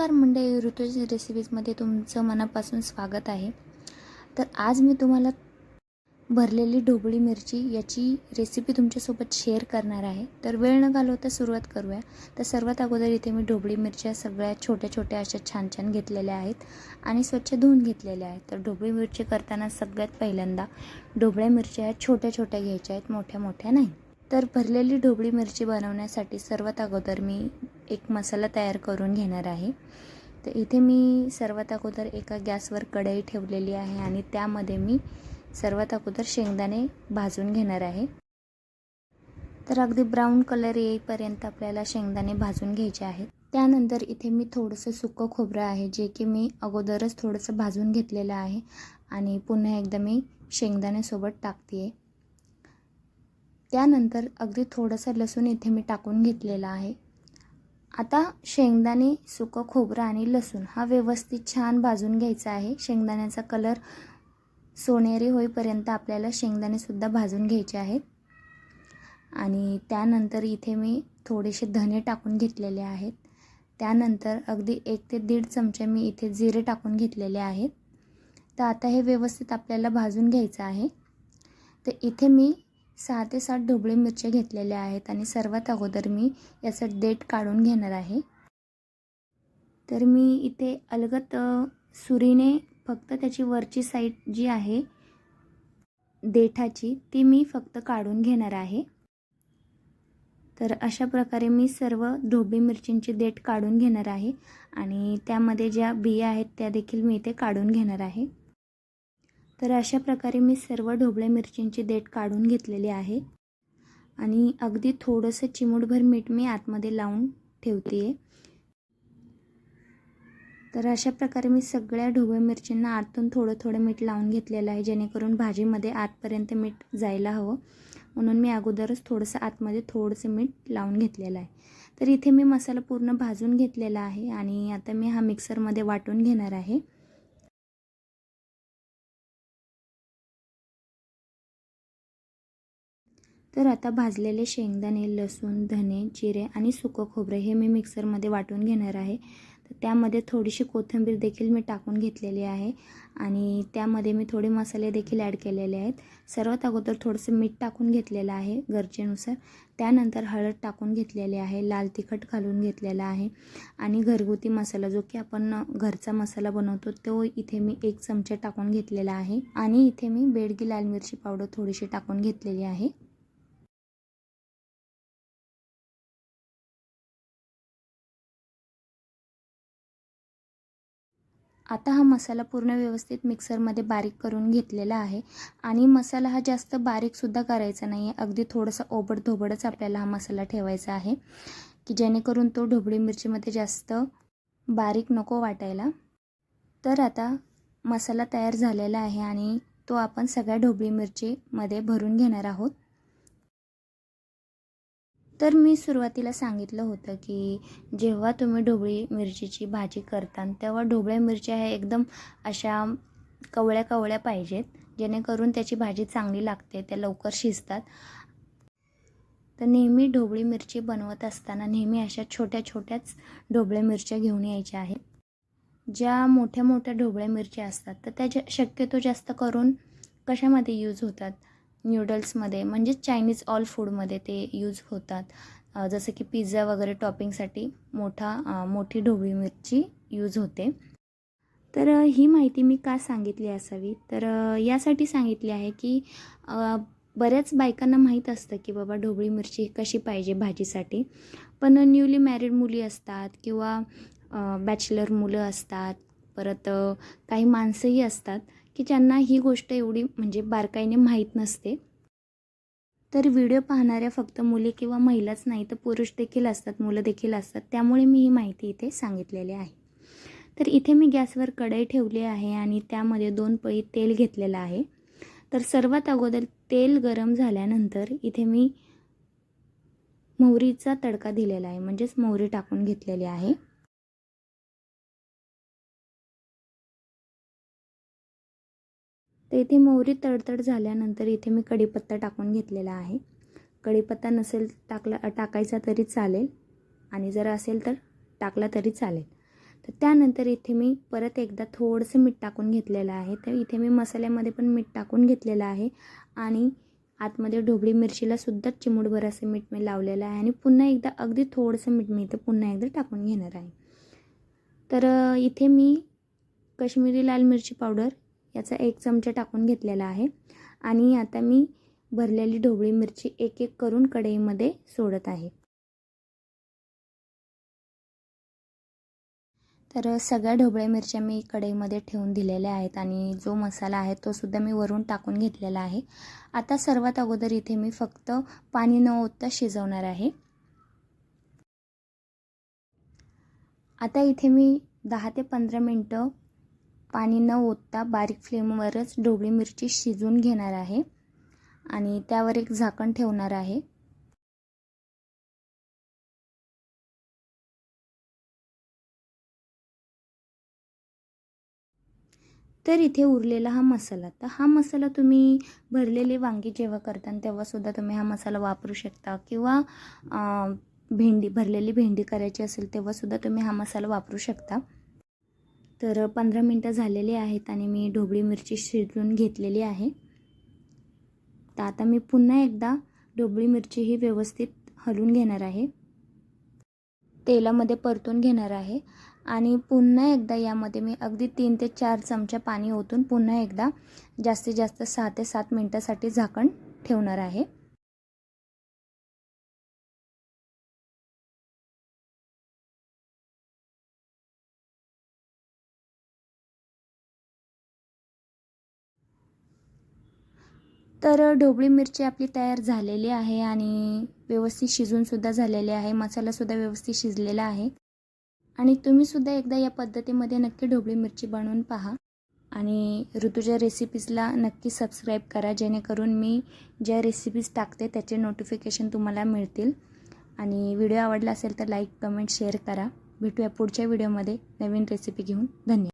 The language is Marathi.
नमस्कार मंडळी ऋतुज रेसिपीजमध्ये तुमचं मनापासून स्वागत आहे. तर आज मी तुम्हाला भरलेली ढोबळी मिरची याची रेसिपी तुमच्यासोबत शेअर करणार आहे. तर वेळ न घालवता सुरुवात करूया. तर सर्वात अगोदर इथे मी ढोबळी मिरच्या सगळ्या छोट्या छोट्या अशा छान छान घेतलेल्या आहेत आणि स्वच्छ धुवून घेतलेल्या आहेत. तर ढोबळी मिरची करताना सगळ्यात पहिल्यांदा ढोबळ्या मिरच्या ह्या छोट्या छोट्या घ्यायच्या आहेत मोठ्या मोठ्या नाही. तर भरलेली ढोबळी मिरची बनवण्यासाठी सर्वात अगोदर मी एक मसाला तयार करून घेणार आहे. तर इथे मी सर्वात अगोदर एका गॅसवर कढई ठेवलेली आहे आणि त्यामध्ये मी सर्वात अगोदर शेंगदाणे भाजून घेणार आहे. तर अगदी ब्राऊन कलर येईपर्यंत आपल्याला शेंगदाणे भाजून घ्यायचे आहेत. त्यानंतर इथे मी थोडंसं सुकं खोबरं आहे जे की मी अगोदरच थोडंसं भाजून घेतलेलं आहे आणि पुन्हा एकदा मी शेंगदाण्यासोबत टाकते आहे त्यानंतर अगदी थोडंसं लसूण इथे मी टाकून घेतलेला आहे. आता शेंगदाणे सुकं खोबरं आणि लसूण हा व्यवस्थित छान भाजून घ्यायचा आहे. शेंगदाण्याचा कलर सोनेरी होईपर्यंत आपल्याला शेंगदाणेसुद्धा भाजून घ्यायचे आहेत. आणि त्यानंतर इथे मी थोडेसे धने टाकून घेतलेले आहेत. त्यानंतर अगदी एक ते दीड चमचे मी इथे जिरे टाकून घेतलेले आहेत. तर आता हे व्यवस्थित आपल्याला भाजून घ्यायचं आहे. तर इथे मी सहा ते सात ढोबळी मिरच्या घेतलेल्या आहेत आणि सर्वात अगोदर मी याचं देठ काढून घेणार आहे. तर मी इथे अलगत सुरीने फक्त त्याची वरची साईड जी आहे देठाची ती मी फक्त काढून घेणार आहे. तर अशा प्रकारे मी सर्व ढोबळी मिरचींची देठ काढून घेणार आहे आणि त्यामध्ये ज्या बिया आहेत त्या देखील मी इथे काढून घेणार आहे. तर अशा प्रकारे मी सर्व ढोबळ्या मिरचींची देठ काढून घेतलेली आहे. आणि अगदी थोडंसं चिमूटभर मीठ मी आतमध्ये लावून ठेवते आहे तर अशा प्रकारे मी सगळ्या ढोबळ्या मिरचींना आतून थोडं थोडं मीठ लावून घेतलेलं आहे जेणेकरून भाजीमध्ये आतपर्यंत मीठ जायला हवं. म्हणून मी अगोदरच थोडंसं आतमध्ये थोडंसं मीठ लावून घेतलेलं आहे. तर इथे मी मसाला पूर्ण भाजून घेतलेला आहे आणि आता मी हा मिक्सरमध्ये वाटून घेणार आहे. तर आता भाजलेले शेंगदाणे लसूण धने जिरे आणि सुकं खोबरं हे मी मिक्सरमध्ये वाटून घेणार आहे. तर त्यामध्ये थोडीशी कोथिंबीर देखील मी टाकून घेतलेली आहे आणि त्यामध्ये मी थोडे मसाले देखील ॲड केलेले आहेत. सर्वात अगोदर थोडंसं मीठ टाकून घेतलेलं आहे गरजेनुसार. त्यानंतर हळद टाकून घेतलेली आहे लाल तिखट घालून घेतलेला आहे आणि घरगुती मसाला जो की आपण घरचा मसाला बनवतो तो इथे मी एक चमचा टाकून घेतलेला आहे आणि इथे मी बेडगी लाल मिरची पावडर थोडीशी टाकून घेतलेली आहे. आता हा मसाला पूर्ण व्यवस्थित मिक्सरमध्ये बारीक करून घेतलेला आहे. आणि मसाला हा जास्त बारीकसुद्धा करायचा नाही आहे अगदी थोडंसं ओबडधोबडच आपल्याला हा मसाला ठेवायचा आहे. की जेणेकरून तो ढोबळी मिरचीमध्ये जास्त बारीक नको वाटायला. तर आता मसाला तयार झालेला आहे आणि तो आपण सगळ्या ढोबळी मिरचीमध्ये भरून घेणार आहोत. तर मी सुरुवातीला सांगितलं होतं की जेव्हा तुम्ही ढोबळी मिरचीची भाजी करता तेव्हा ढोबळ्या मिरच्या ह्या एकदम अशा कवळ्या कवळ्या पाहिजेत जेणेकरून त्याची भाजी चांगली लागते त्या लवकर शिजतात. तर नेहमी ढोबळी मिरची बनवत असताना नेहमी अशा छोट्या छोट्याच ढोबळ्या मिरच्या घेऊन यायच्या आहेत. ज्या मोठ्या मोठ्या ढोबळ्या मिरच्या असतात तर त्या शक्यतो जास्त करून कशामध्ये यूज होतात? न्यूडल्समध्ये म्हणजेच चायनीज ऑल फूडमध्ये ते यूज होतात. जसं की पिझ्झा वगैरे टॉपिंगसाठी मोठा मोठी ढोबळी मिरची यूज होते. तर ही माहिती मी का सांगितली असावी? तर यासाठी सांगितली आहे की बऱ्याच बायकांना माहीत असतं की बाबा ढोबळी मिरची कशी पाहिजे भाजीसाठी. पण न्यूली मॅरिड मुली असतात किंवा बॅचलर मुलं असतात परत काही माणसंही असतात की ज्यांना ही गोष्ट एवढी म्हणजे बारकाईने माहीत नसते. तर व्हिडिओ पाहणाऱ्या फक्त मुली किंवा महिलाच नाही तर पुरुष देखील असतात मुलं देखील असतात. त्यामुळे मी ही माहिती इथे सांगितलेली आहे. तर इथे मी गॅसवर कढई ठेवली आहे आणि त्यामध्ये दोन पळी तेल घेतलेलं आहे. तर सर्वात अगोदर तेल गरम झाल्यानंतर इथे मी मोहरीचा तडका दिलेला आहे म्हणजेच मोहरी टाकून घेतलेली आहे. तर इथे मोहरी तडतड झाल्यानंतर इथे मी कढीपत्ता टाकून घेतलेला आहे. कढीपत्ता नसेल टाकला टाकायचा तरी चालेल आणि जर असेल तर टाकला तरी चालेल. तर त्यानंतर इथे मी परत एकदा थोडंसं मीठ टाकून घेतलेलं आहे. तर इथे मी मसाल्यामध्ये पण मीठ टाकून घेतलेलं आहे आणि आतमध्ये ढोबळी मिरचीला सुद्धा चिमूटभर असं मीठ मी लावलेलं आहे आणि पुन्हा एकदा अगदी थोडंसं मीठ मी इथे पुन्हा एकदा टाकून घेणार आहे. तर इथे मी कश्मीरी लाल मिरची पावडर याचा एक चमचा टाकून घेतलेला आहे. आणि आता मी भरलेली ढोबळी मिरची एक एक करून कढईमध्ये सोडत आहे. तर सगळ्या ढोबळ्या मिरच्या मी कढईमध्ये ठेवून दिलेल्या आहेत आणि जो मसाला आहे तो सुद्धा मी वरून टाकून घेतलेला आहे. आता सर्वात अगोदर इथे मी फक्त पाणी न ओतता शिजवणार आहे. आता इथे मी दहा ते पंधरा मिनटं पाणी न ओतता बारीक फ्लेमवरच ढोबळी मिरची शिजवून घेणार आहे. आणि त्यावर एक झाकण ठेवणार आहे. तर इथे उरलेला हा मसाला. तर हा मसाला तुम्ही भरलेले वांगी जेव्हा करता तेव्हासुद्धा तुम्ही हा मसाला वापरू शकता किंवा भेंडी भरलेली भेंडी करायची असेल तेव्हासुद्धा तुम्ही हा मसाला वापरू शकता. तर पंधरा मिनटं झालेली आहेत आणि मी ढोबळी मिरची शिजवून घेतलेली आहे. तर आता मी पुन्हा एकदा ढोबळी मिरची ही व्यवस्थित हलवून घेणार आहे. तेलामध्ये परतून घेणार आहे आणि पुन्हा एकदा यामध्ये मी अगदी तीन ते चार चमचा पाणी ओतून पुन्हा एकदा जास्तीत जास्त सहा ते सात मिनटासाठी झाकण ठेवणार आहे. तर ढोबळी मिरची आपली तयार झालेली आहे आणि व्यवस्थित शिजूनसुद्धा झालेली आहे. मसालासुद्धा व्यवस्थित शिजलेला आहे. आणि तुम्हीसुद्धा एकदा या पद्धतीमध्ये नक्की ढोबळी मिरची बनवून पहा. आणि ऋतूच्या रेसिपीजला नक्की सबस्क्राईब करा जेणेकरून मी ज्या रेसिपीज टाकते त्याचे नोटिफिकेशन तुम्हाला मिळतील. आणि व्हिडिओ आवडला असेल तर लाईक कमेंट शेअर करा. भेटूया पुढच्या व्हिडिओमध्ये नवीन रेसिपी घेऊन. धन्यवाद.